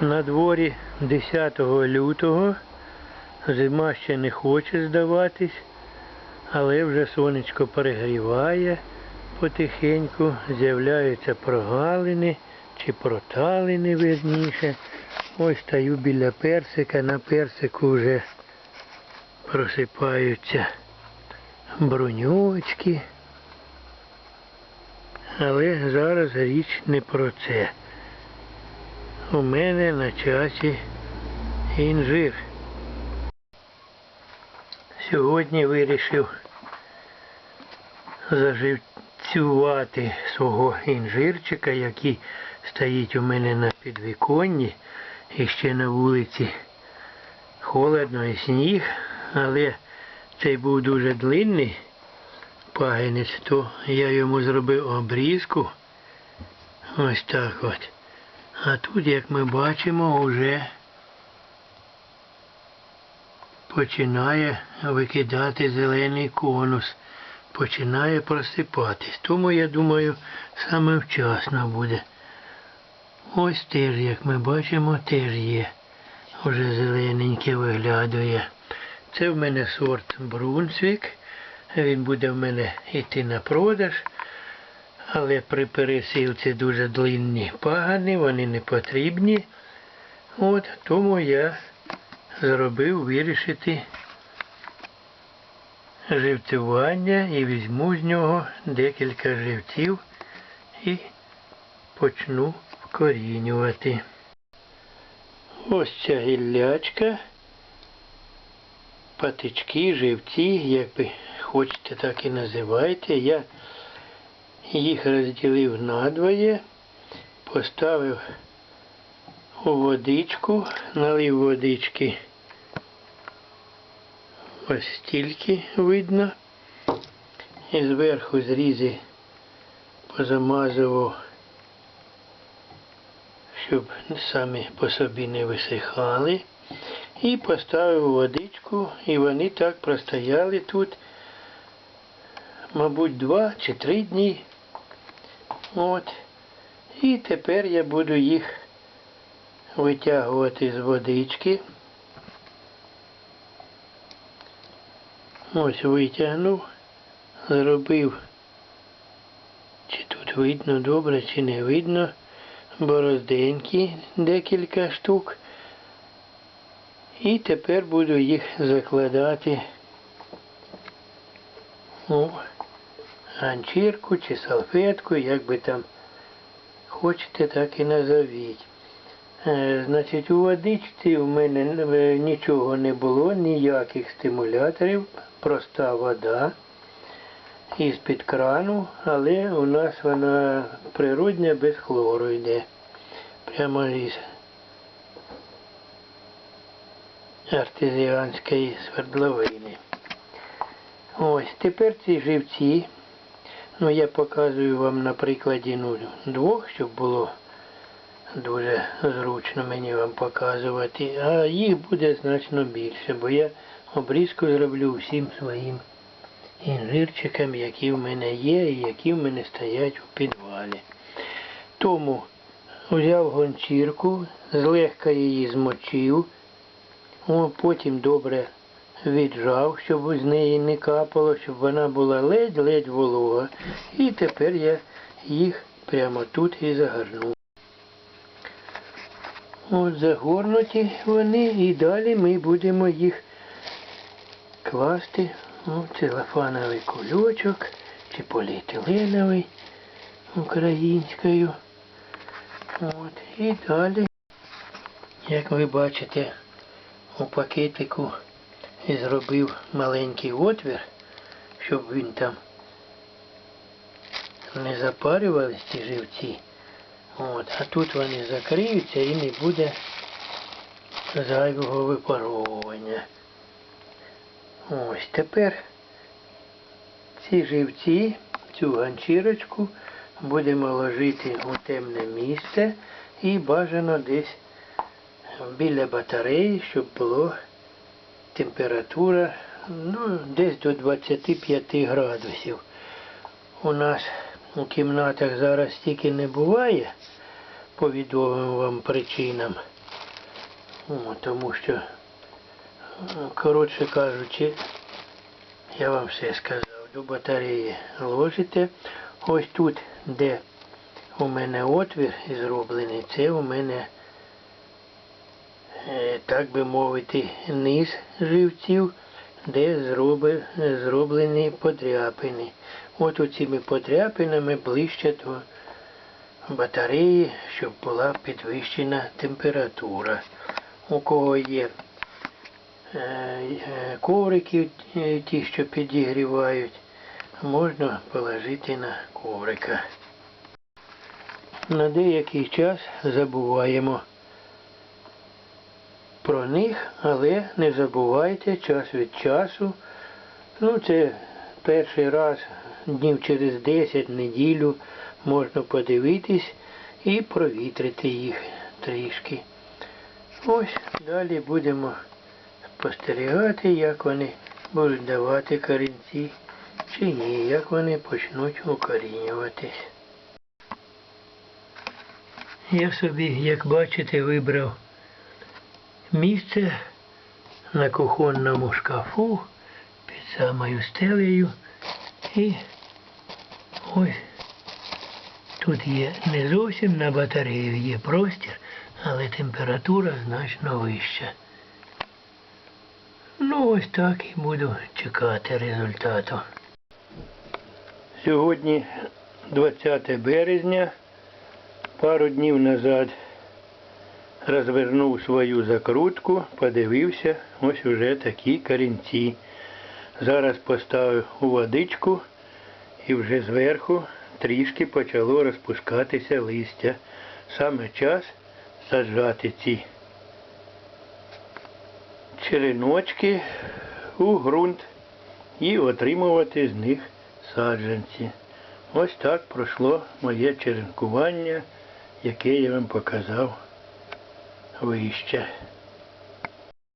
На дворі 10 лютого. Зима ще не хоче здаватись, але вже сонечко перегріває потихеньку, з'являються прогалини чи проталини верніше. Ось стою біля персика, на персику вже просипаються бруньочки. Але зараз річ не про це. У мене на часі інжир. Сьогодні вирішив заживцювати свого інжирчика, який стоїть у мене на підвіконні. І ще на вулиці холодно і сніг, але цей був дуже длинний пагінець, то я йому зробив обрізку. Ось так от. А тут, як ми бачимо, вже починає викидати зелений конус, починає просипатись. Тому, я думаю, саме вчасно буде. Ось теж, як ми бачимо, теж є. Уже зелененьке виглядає. Це в мене сорт Брунсвік. Він буде в мене йти на продаж. Але при пересилці дуже длинні пагани, вони не потрібні. От, тому я зробив вирішити живцювання і візьму з нього декілька живців і почну вкорінювати. Ось ця гіллячка, патички, живці, як ви хочете, так і називайте. Я їх розділив надвоє, поставив у водичку, налив водички. Ось стільки видно. І зверху зрізи позамазував, щоб самі по собі не висихали. І поставив водичку, і вони так простояли тут, мабуть, два чи три дні. От. І тепер я буду їх витягувати з водички. Ось витягнув, зробив, чи тут видно добре, чи не видно, борозденькі декілька штук. І тепер буду їх закладати у ганчірку чи салфетку, як би там хочете, так і назовіть. Е, Значить, у водичці у мене е, нічого не було, ніяких стимуляторів, проста вода із-під крану, але у нас вона природня без хлору йде. Прямо із артезіанської свердловини. Ось, тепер ці живці, ну я показую вам на прикладі ну, двох, щоб було дуже зручно мені вам показувати, а їх буде значно більше, бо я обрізку зроблю всім своїм інжирчикам, які в мене є і які в мене стоять у підвалі. Тому взяв гончірку, злегка її змочив, потім добре віджав, щоб з неї не капало, щоб вона була ледь-ледь волога. І тепер я їх прямо тут і загорну. От загорнуті вони і далі ми будемо їх класти у целофановий кульочок чи поліетиленовий українською. От, і далі, як ви бачите, у пакетику зробив маленький отвір, щоб він там не запарювались ці живці. От, а тут вони закриються і не буде зайвого випаровування. Ось тепер ці живці, цю ганчірочку будемо ложити у темне місце і бажано десь біля батареї, щоб було температура ну, десь до 25 градусів. У нас у кімнатах зараз стільки не буває по відомим вам причинам. О, тому що, е, коротше кажучи, я вам все сказав. До батареї ложите. Ось тут, де у мене отвір зроблений, це у мене, так би мовити, низ живців, де зроблені подряпини. От оцими подряпинами ближче до батареї, щоб була підвищена температура. У кого є е, е, коврики, е, ті, що підігрівають, можна положити на коврика. На деякий час забуваємо про них, але не забувайте час від часу. Ну, це перший раз днів через 10 неділю можна подивитись і провітрити їх трішки. Ось далі будемо спостерігати, як вони будуть давати корінці чи ні, як вони почнуть укорінюватись. Я собі, як бачите, вибрав місце на кухонному шкафу під самою стелею. І ось тут є не зовсім на батарею є простір, але температура значно вища. Ну ось так і буду чекати результату. Сьогодні 20 березня. Пару днів назад розвернув свою закрутку, подивився, ось уже такі корінці. Зараз поставив у водичку і вже зверху трішки почало розпускатися листя. Саме час саджати ці череночки у ґрунт і отримувати з них саджанці. Ось так пройшло моє черенкування, яке я вам показав wyjście